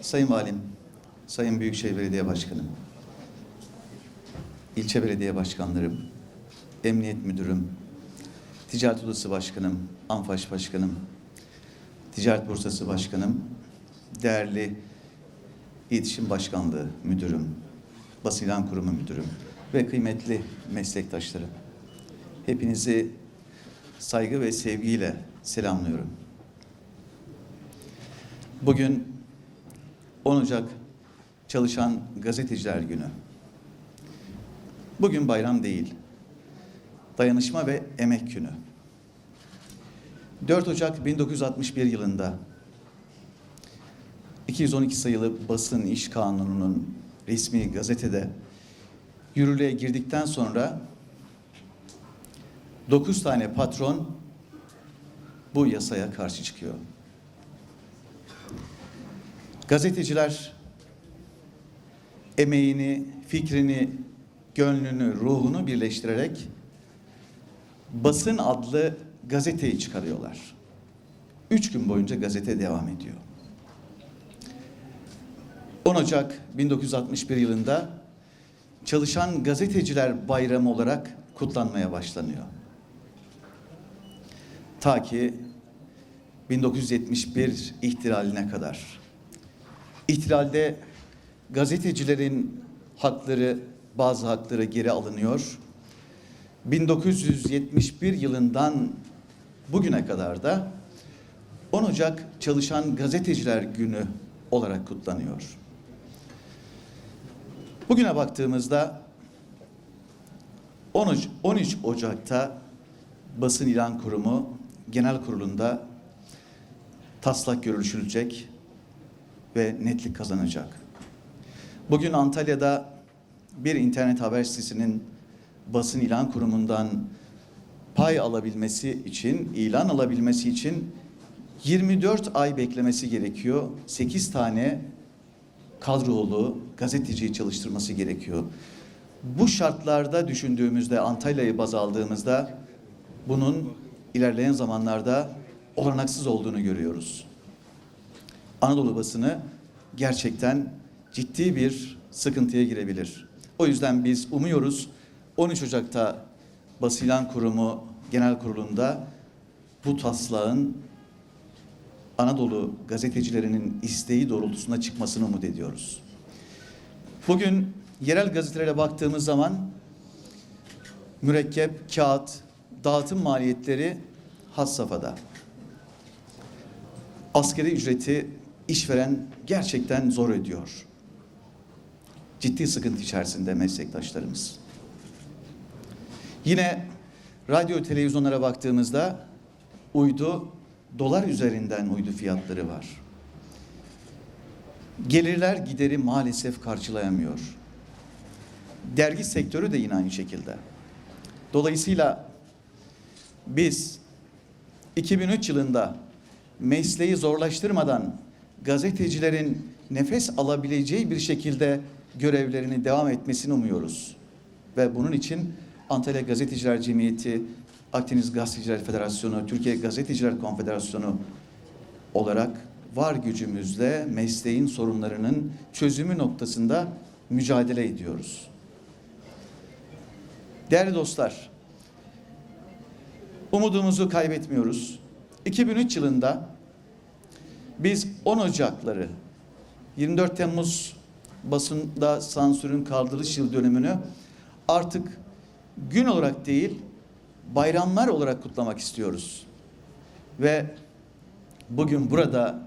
Sayın Valim, Sayın Büyükşehir Belediye Başkanım, ilçe belediye başkanlarım, emniyet müdürüm, ticaret odası başkanım, ANFAŞ başkanım, ticaret borsası başkanım, değerli iletişim başkanlığı müdürüm, basın ilan kurumu müdürüm ve kıymetli meslektaşlarım. Hepinizi saygı ve sevgiyle selamlıyorum. Bugün 10 Ocak Çalışan Gazeteciler Günü. Bugün bayram değil. Dayanışma ve Emek Günü. 4 Ocak 1961 yılında 212 sayılı basın iş kanununun resmi gazetede yürürlüğe girdikten sonra 9 tane patron bu yasaya karşı çıkıyor. Gazeteciler emeğini, fikrini, gönlünü, ruhunu birleştirerek basın adlı gazeteyi çıkarıyorlar. Üç gün boyunca gazete devam ediyor. 10 Ocak 1961 yılında Çalışan Gazeteciler Bayramı olarak kutlanmaya başlanıyor. Ta ki 1971 ihtilaline kadar. İhtilalde gazetecilerin hakları, bazı hakları geri alınıyor. 1971 yılından bugüne kadar da 10 Ocak Çalışan Gazeteciler Günü olarak kutlanıyor. Bugüne baktığımızda 13, 13 Ocak'ta Basın İlan Kurumu Genel Kurulu'nda taslak görüşülecek ve netlik kazanacak. Bugün Antalya'da bir internet haber sitesinin basın ilan kurumundan pay alabilmesi için, ilan alabilmesi için 24 ay beklemesi gerekiyor. 8 tane kadrolu gazeteciyi çalıştırması gerekiyor. Bu şartlarda düşündüğümüzde Antalya'yı baz aldığımızda bunun ilerleyen zamanlarda olanaksız olduğunu görüyoruz. Anadolu basını gerçekten ciddi bir sıkıntıya girebilir. O yüzden biz umuyoruz 13 Ocak'ta Basilan Kurumu Genel Kurulu'nda bu taslağın Anadolu gazetecilerinin isteği doğrultusunda çıkmasını umut ediyoruz. Bugün yerel gazetelere baktığımız zaman mürekkep, kağıt, dağıtım maliyetleri has safhada. Askeri ücreti işveren gerçekten zor ödüyor. Ciddi sıkıntı içerisinde meslektaşlarımız. Yine radyo televizyonlara baktığımızda uydu dolar üzerinden uydu fiyatları var. Gelirler gideri maalesef karşılayamıyor. Dergi sektörü de yine aynı şekilde. Dolayısıyla biz 2003 yılında mesleği zorlaştırmadan gazetecilerin nefes alabileceği bir şekilde görevlerini devam etmesini umuyoruz. Ve bunun için Antalya Gazeteciler Cemiyeti, Akdeniz Gazeteciler Federasyonu, Türkiye Gazeteciler Konfederasyonu olarak var gücümüzle mesleğin sorunlarının çözümü noktasında mücadele ediyoruz. Değerli dostlar, umudumuzu kaybetmiyoruz. 2003 yılında biz 10 Ocakları 24 Temmuz basında sansürün kaldırılış yıl dönümünü artık gün olarak değil bayramlar olarak kutlamak istiyoruz. Ve bugün burada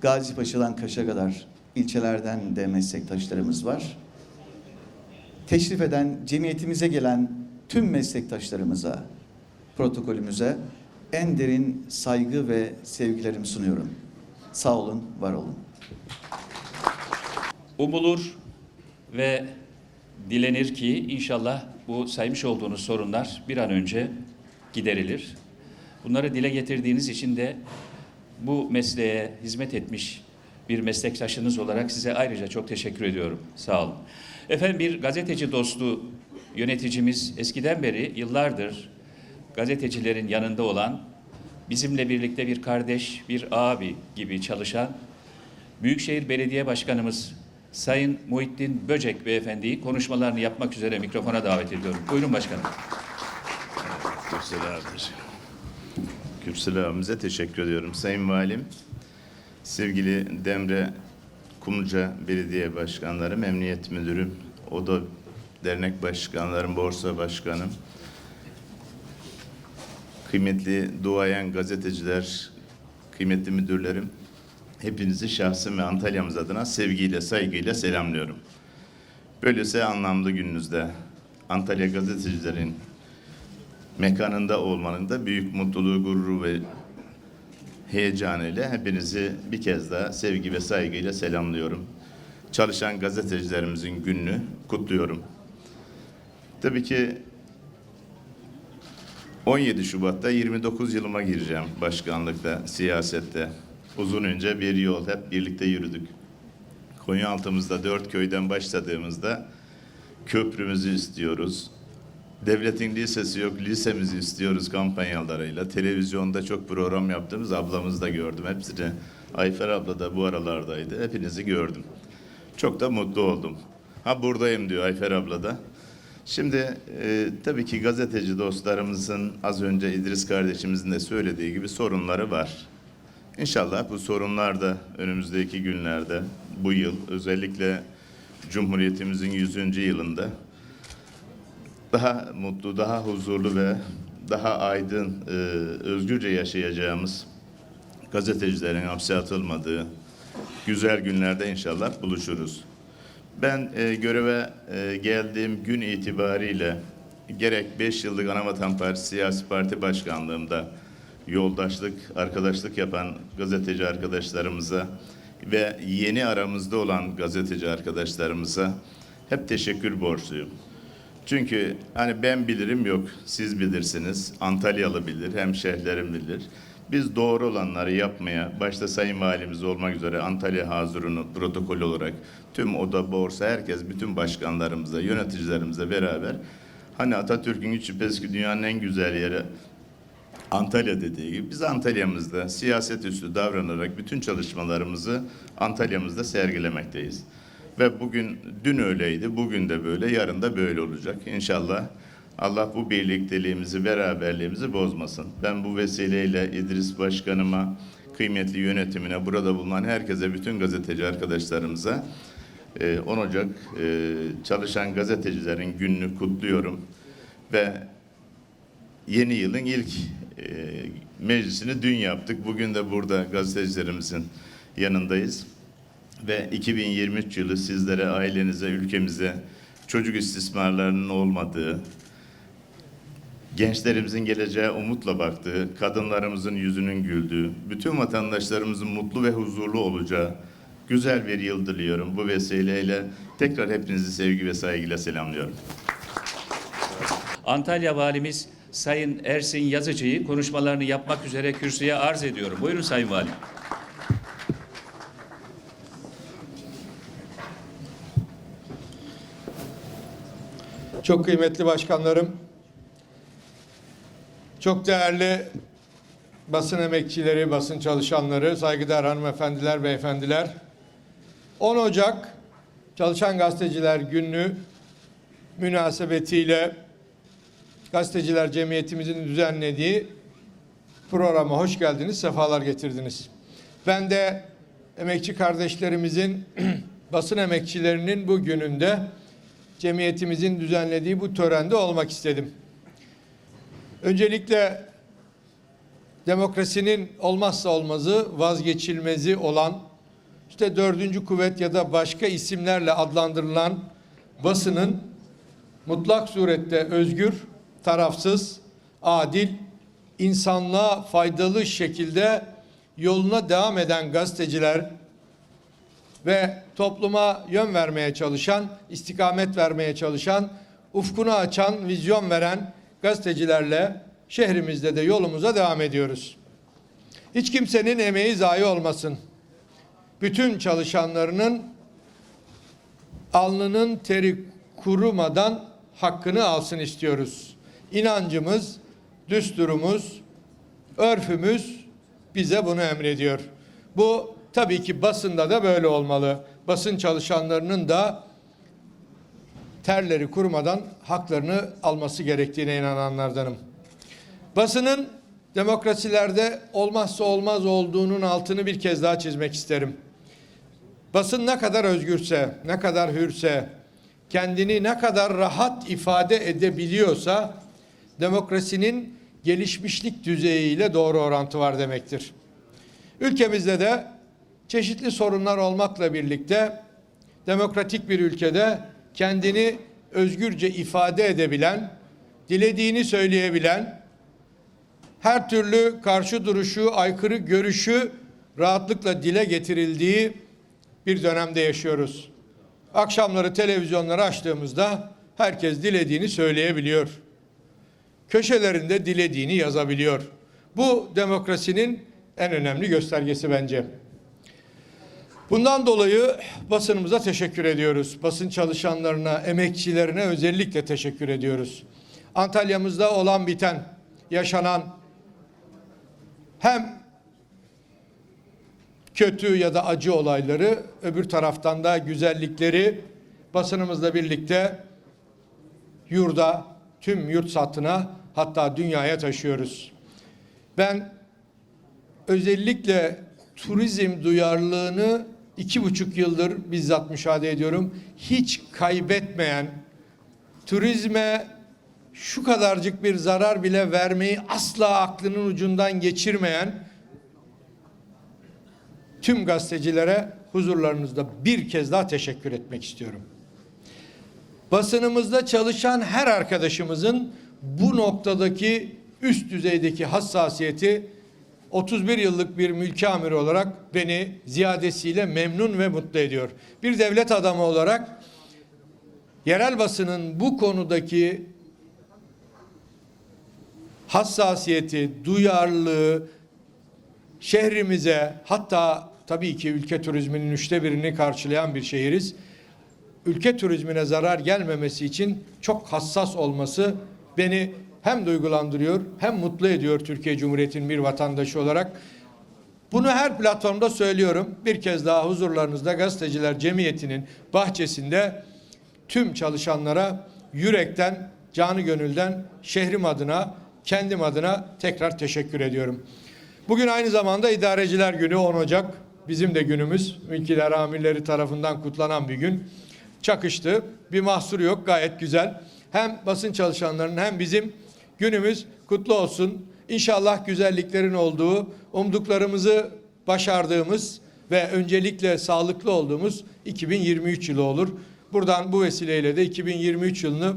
Gazi Paşa'dan Kaş'a kadar ilçelerden de meslektaşlarımız var. Teşrif eden, cemiyetimize gelen tüm meslektaşlarımıza, protokolümüze en derin saygı ve sevgilerimi sunuyorum. Sağ olun, var olun. Umulur ve dilenir ki inşallah bu saymış olduğunuz sorunlar bir an önce giderilir. Bunları dile getirdiğiniz için de bu mesleğe hizmet etmiş bir meslektaşınız olarak size ayrıca çok teşekkür ediyorum. Sağ olun. Efendim bir gazeteci dostu yöneticimiz eskiden beri yıllardır gazetecilerin yanında olan, bizimle birlikte bir kardeş, bir abi gibi çalışan Büyükşehir Belediye Başkanımız Sayın Muhittin Böcek Beyefendi'yi konuşmalarını yapmak üzere mikrofona davet ediyorum. Buyurun başkanım. Gürsel abimize teşekkür ediyorum. Sayın Valim, sevgili Demre Kumluca Belediye Başkanlarım, Emniyet Müdürüm, Oda Dernek Başkanlarım, Borsa Başkanım, kıymetli duayen gazeteciler, kıymetli müdürlerim, hepinizi şahsım ve Antalya'mız adına sevgiyle, saygıyla selamlıyorum. Böylese anlamlı gününüzde Antalya gazetecilerin mekanında olmanın da büyük mutluluğu, gururu ve heyecanıyla hepinizi bir kez daha sevgi ve saygıyla selamlıyorum. Çalışan gazetecilerimizin gününü kutluyorum. Tabii ki 17 Şubat'ta 29 yılıma gireceğim başkanlıkta, siyasette. Uzun önce bir yol hep birlikte yürüdük. Konyaaltımızda dört köyden başladığımızda köprümüzü istiyoruz. Devletin lisesi yok, lisemizi istiyoruz kampanyalarıyla. Televizyonda çok program yaptığımız ablamızı da gördüm. Hepsini. Ayfer abla da bu aralardaydı. Hepinizi gördüm. Çok da mutlu oldum. Ha buradayım diyor Ayfer abla da. Şimdi e, tabii ki gazeteci dostlarımızın az önce İdris kardeşimizin de söylediği gibi sorunları var. İnşallah bu sorunlar da önümüzdeki günlerde, bu yıl özellikle Cumhuriyetimizin 100. yılında daha mutlu, daha huzurlu ve daha aydın, e, özgürce yaşayacağımız gazetecilerin hapse atılmadığı güzel günlerde inşallah buluşuruz. Ben e, göreve e, geldiğim gün itibariyle gerek 5 yıllık Anavatan Partisi siyasi parti başkanlığımda yoldaşlık, arkadaşlık yapan gazeteci arkadaşlarımıza ve yeni aramızda olan gazeteci arkadaşlarımıza hep teşekkür borçluyum. Çünkü hani ben bilirim yok, siz bilirsiniz, Antalyalı bilir, hemşehrilerim bilir. Biz doğru olanları yapmaya, başta Sayın Valimiz olmak üzere Antalya Hazırı'nın protokol olarak tüm oda, borsa, herkes, bütün başkanlarımızla, yöneticilerimizle beraber hani Atatürk'ün hiç şüphesiz dünyanın en güzel yeri Antalya dediği gibi biz Antalya'mızda siyaset üstü davranarak bütün çalışmalarımızı Antalya'mızda sergilemekteyiz. Ve bugün, dün öyleydi, bugün de böyle, yarın da böyle olacak. İnşallah Allah bu birlikteliğimizi, beraberliğimizi bozmasın. Ben bu vesileyle İdris Başkanıma, kıymetli yönetimine, burada bulunan herkese, bütün gazeteci arkadaşlarımıza e, 10 Ocak e, çalışan gazetecilerin gününü kutluyorum. Ve yeni yılın ilk e, meclisini dün yaptık. Bugün de burada gazetecilerimizin yanındayız. Ve 2023 yılı sizlere, ailenize, ülkemize çocuk istismarlarının olmadığı, gençlerimizin geleceğe umutla baktığı, kadınlarımızın yüzünün güldüğü, bütün vatandaşlarımızın mutlu ve huzurlu olacağı güzel bir yıl diliyorum. Bu vesileyle tekrar hepinizi sevgi ve saygıyla selamlıyorum. Antalya Valimiz Sayın Ersin Yazıcı'yı konuşmalarını yapmak üzere kürsüye arz ediyorum. Buyurun Sayın Valim. Çok kıymetli başkanlarım, çok değerli basın emekçileri, basın çalışanları, saygıdeğer hanımefendiler, beyefendiler. 10 Ocak Çalışan Gazeteciler Günü münasebetiyle Gazeteciler Cemiyetimizin düzenlediği programa hoş geldiniz, sefalar getirdiniz. Ben de emekçi kardeşlerimizin, basın emekçilerinin bu gününde cemiyetimizin düzenlediği bu törende olmak istedim. Öncelikle demokrasinin olmazsa olmazı, vazgeçilmezi olan işte dördüncü kuvvet ya da başka isimlerle adlandırılan basının mutlak surette özgür, tarafsız, adil, insanlığa faydalı şekilde yoluna devam eden gazeteciler ve topluma yön vermeye çalışan, istikamet vermeye çalışan, ufkunu açan, vizyon veren gazetecilerle şehrimizde de yolumuza devam ediyoruz. Hiç kimsenin emeği zayi olmasın. Bütün çalışanlarının alnının teri kurumadan hakkını alsın istiyoruz. İnancımız, düsturumuz, örfümüz bize bunu emrediyor. Bu tabii ki basında da böyle olmalı. Basın çalışanlarının da terleri kurumadan haklarını alması gerektiğine inananlardanım. Basının demokrasilerde olmazsa olmaz olduğunun altını bir kez daha çizmek isterim. Basın ne kadar özgürse, ne kadar hürse, kendini ne kadar rahat ifade edebiliyorsa demokrasinin gelişmişlik düzeyiyle doğru orantı var demektir. Ülkemizde de çeşitli sorunlar olmakla birlikte demokratik bir ülkede kendini özgürce ifade edebilen, dilediğini söyleyebilen, her türlü karşı duruşu, aykırı görüşü rahatlıkla dile getirildiği bir dönemde yaşıyoruz. Akşamları televizyonları açtığımızda herkes dilediğini söyleyebiliyor. Köşelerinde dilediğini yazabiliyor. Bu demokrasinin en önemli göstergesi bence. Bundan dolayı basınımıza teşekkür ediyoruz. Basın çalışanlarına, emekçilerine özellikle teşekkür ediyoruz. Antalya'mızda olan biten, yaşanan hem kötü ya da acı olayları, öbür taraftan da güzellikleri basınımızla birlikte yurda, tüm yurt satına hatta dünyaya taşıyoruz. Ben özellikle turizm duyarlılığını iki buçuk yıldır bizzat müşahede ediyorum. Hiç kaybetmeyen, turizme şu kadarcık bir zarar bile vermeyi asla aklının ucundan geçirmeyen tüm gazetecilere huzurlarınızda bir kez daha teşekkür etmek istiyorum. Basınımızda çalışan her arkadaşımızın bu noktadaki üst düzeydeki hassasiyeti 31 yıllık bir mülki amiri olarak beni ziyadesiyle memnun ve mutlu ediyor. Bir devlet adamı olarak yerel basının bu konudaki hassasiyeti, duyarlılığı şehrimize hatta tabii ki ülke turizminin üçte birini karşılayan bir şehiriz. Ülke turizmine zarar gelmemesi için çok hassas olması beni hem duygulandırıyor hem mutlu ediyor Türkiye Cumhuriyeti'nin bir vatandaşı olarak. Bunu her platformda söylüyorum. Bir kez daha huzurlarınızda Gazeteciler Cemiyeti'nin bahçesinde tüm çalışanlara yürekten, canı gönülden şehrim adına, kendim adına tekrar teşekkür ediyorum. Bugün aynı zamanda İdareciler Günü 10 Ocak. Bizim de günümüz. Mülkiler amirleri tarafından kutlanan bir gün. Çakıştı. Bir mahsur yok. Gayet güzel. Hem basın çalışanlarının hem bizim günümüz kutlu olsun. İnşallah güzelliklerin olduğu, umduklarımızı başardığımız ve öncelikle sağlıklı olduğumuz 2023 yılı olur. Buradan bu vesileyle de 2023 yılını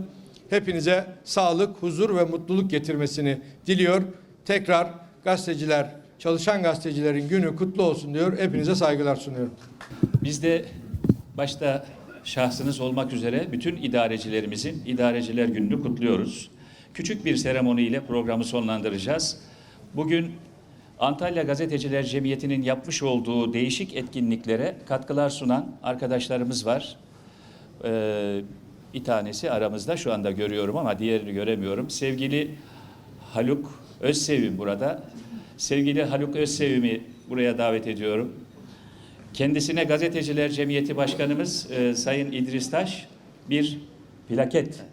hepinize sağlık, huzur ve mutluluk getirmesini diliyor. Tekrar gazeteciler, çalışan gazetecilerin günü kutlu olsun diyor. Hepinize saygılar sunuyorum. Biz de başta şahsınız olmak üzere bütün idarecilerimizin idareciler gününü kutluyoruz. Küçük bir seremoniyle programı sonlandıracağız. Bugün Antalya Gazeteciler Cemiyeti'nin yapmış olduğu değişik etkinliklere katkılar sunan arkadaşlarımız var. Ee, bir tanesi aramızda şu anda görüyorum ama diğerini göremiyorum. Sevgili Haluk Özsevim burada. Sevgili Haluk Özsevim'i buraya davet ediyorum. Kendisine Gazeteciler Cemiyeti Başkanımız e, Sayın İdris Taş bir plaket,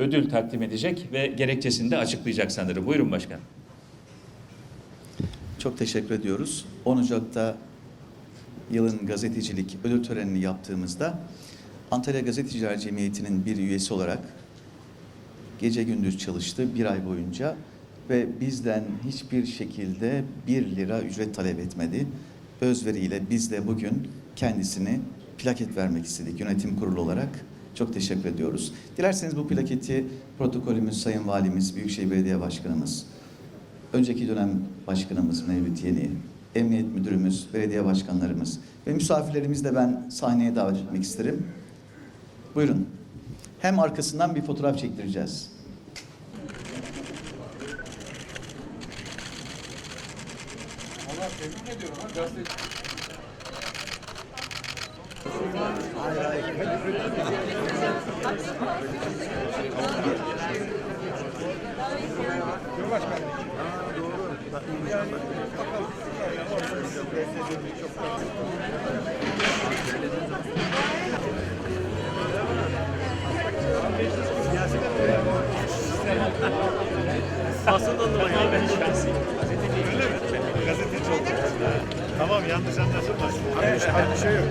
ödül takdim edecek ve gerekçesini de açıklayacak sanırım. Buyurun başkan. Çok teşekkür ediyoruz. 10 Ocak'ta yılın gazetecilik ödül törenini yaptığımızda Antalya Gazeteciler Cemiyeti'nin bir üyesi olarak gece gündüz çalıştı bir ay boyunca ve bizden hiçbir şekilde bir lira ücret talep etmedi. Özveriyle biz de bugün kendisini plaket vermek istedik yönetim kurulu olarak çok teşekkür ediyoruz. Dilerseniz bu plaketi protokolümüz Sayın Valimiz, Büyükşehir Belediye Başkanımız, önceki dönem başkanımız Mevlüt Yeni, Emniyet Müdürümüz, belediye başkanlarımız ve misafirlerimizle ben sahneye davet etmek isterim. Buyurun. Hem arkasından bir fotoğraf çektireceğiz. Allah Basından dolayı abi ben şahsiyim. Öyle mi? Gazeteci oldum. Tamam yanlış anlaşılmasın. Hayır, bir şey yok.